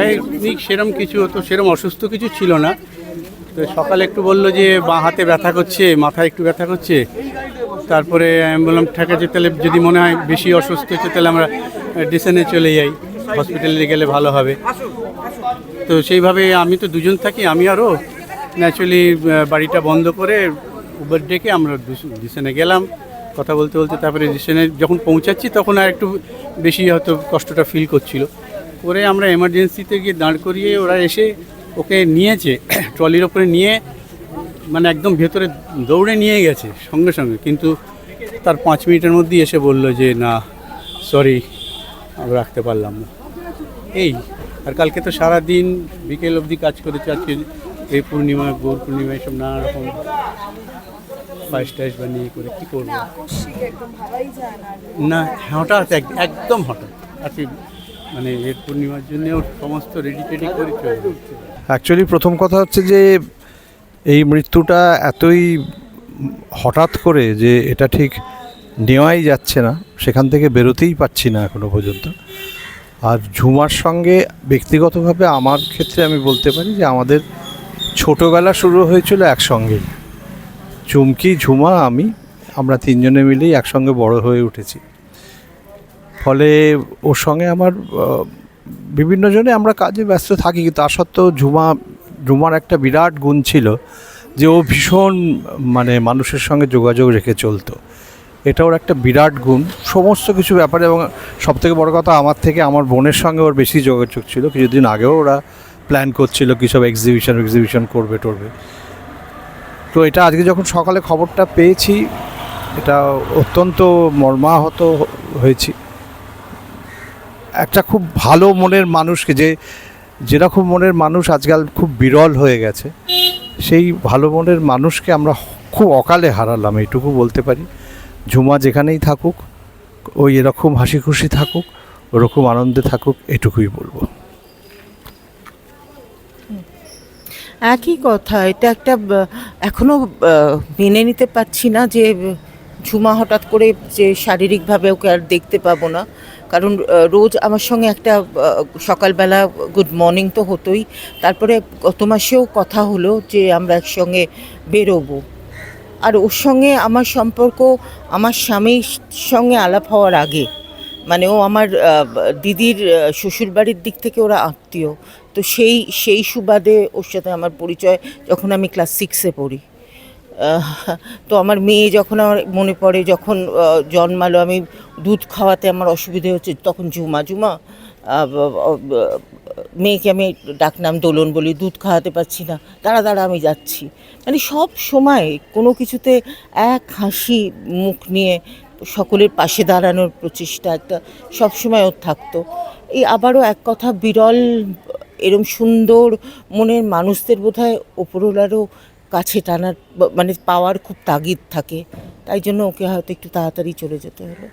Picnic সেরম কিছু তো সেরম অসুস্থ কিছু ছিল না। তো সকালে একটু বলল যে, বাঁ হাতে ব্যথা করছে, মাথায় একটু ব্যথা করছে। তারপরে আমি বললাম, ঠিক আছে, তাহলে যদি মনে হয় বেশি অসুস্থ হচ্ছে, তাহলে আমরা ডিসেনে চলে যাই। হসপিটালে গেলে ভালো হবে। তো সেইভাবে আমি তো দুজন থাকি, আমি আরও। ন্যাচুরালি বাড়িটা বন্ধ করে উবার ডেকে আমরা ডিসেনে গেলাম। কথা বলতে বলতে তারপরে ডিসেনে যখন পৌঁছাচ্ছি, তখন আর একটু বেশি হয়তো কষ্টটা ফিল করছিল। করে আমরা এমার্জেন্সিতে গিয়ে দাঁড় করিয়ে ওরা এসে ওকে নিয়েছে ট্রলির ওপরে নিয়ে মানে একদম ভেতরে দৌড়ে নিয়ে গেছে সঙ্গে সঙ্গে। কিন্তু তার পাঁচ মিনিটের মধ্যেই এসে বলল যে না সরি আমরা রাখতে পারলাম না। এই আর কালকে তো সারা দিন বিকেল অবধি কাজ করেছে আজকে এই পূর্ণিমা গৌর পূর্ণিমা এসব নানা রকম পায়েস টাইস বানিয়ে করে কী করব? একদম না। হঠাৎ এক- একদম হঠাৎ। আজকে মানে এর পূর্ণিমার জন্য সমস্ত রেডি টেডি করে অ্যাকচুয়ালি প্রথম কথা হচ্ছে যে, এই মৃত্যুটা এতই হঠাৎ করে যে, এটা ঠিক নেওয়াই যাচ্ছে না, সেখান থেকে বেরোতেই পাচ্ছি না এখনও পর্যন্ত। আর ঝুমার সঙ্গে ব্যক্তিগতভাবে আমার ক্ষেত্রে আমি বলতে পারি যে, আমাদের ছোটোবেলা শুরু হয়েছিল একসঙ্গেই চুমকি, ঝুমা, আমি, আমরা তিনজনে মিলেই একসঙ্গে বড় হয়ে উঠেছি। ফলে ওর সঙ্গে আমার বিভিন্ন জনে আমরা কাজে ব্যস্ত থাকি, কিন্তু তা সত্ত্বেও ঝুমা, ঝুমার একটা বিরাট গুণ ছিল যে ও ভীষণ মানে মানুষের সঙ্গে যোগাযোগ রেখে চলতো। এটা ওর একটা বিরাট গুণ। সমস্ত কিছু ব্যাপারে এবং সবথেকে বড় কথা, আমার থেকে আমার বোনের সঙ্গে ওর বেশি যোগাযোগ ছিল। কিছুদিন আগেও ওরা প্ল্যান করছিল কী সব এক্সিবিশন এক্সিবিশন করবে, টরবে। তো এটা আজকে যখন সকালে খবরটা পেয়েছি, এটা অত্যন্ত মর্মাহত হয়েছি। একটা খুব ভালো মনের মানুষকে যে যেরকম মনের মানুষ আজকাল খুব বিরল হয়ে গেছে, সেই ভালো মনের মানুষকে আমরা খুব অকালে হারালাম, এইটুকু বলতে পারি। ঝুমা যেখানেই থাকুক, ওই এরকম হাসি খুশি থাকুক, ওরকম আনন্দে থাকুক, এটুকুই বলব। একই কথা, এটা একটা ব- এখনও মেনে নিতে পারছি না যে, ঝুমা হঠাৎ করে যে শারীরিকভাবে ওকে আর দেখতে পাবো না। কারণ রোজ আমার সঙ্গে একটা সকালবেলা গুড মর্নিং তো হতোই। তারপরে গত মাসেও কথা হলো যে আমরা একসঙ্গে বেরোবো। আর ওর সঙ্গে আমার সম্পর্ক আমার স্বামীর সঙ্গে আলাপ হওয়ার আগে মানে ও আমার দিদির শ্বশুরবাড়ির দিক থেকে ওরা আত্মীয়। তো সেই সেই সুবাদে ওর সাথে আমার পরিচয়, যখন আমি ক্লাস সিক্সে পড়ি। তো আমার মেয়ে যখন আমার মনে পড়ে, যখন জন্মালো, আমি দুধ খাওয়াতে আমার অসুবিধে হচ্ছে, তখন জুমা ব- মেয়েকে আমি ডাকনাম দোলন বলি, দুধ খাওয়াতে পারছি না, দাঁড়া দাঁড়া, আমি যাচ্ছি। মানে সব সময় কোনো কিছুতে এক হাসি মুখ নিয়ে সকলের পাশে দাঁড়ানোর প্রচেষ্টা একটা সব সময় ওর থাকতো। এই আবারও এক কথা বিরল, এরম সুন্দর মনের মানুষদের বোধহয় ওপরওয়ালারও কাছে টানার মানে পাওয়ার খুব তাগিদ থাকে। তাই জন্য ওকে হয়তো একটু তাড়াতাড়ি চলে যেতে হলো।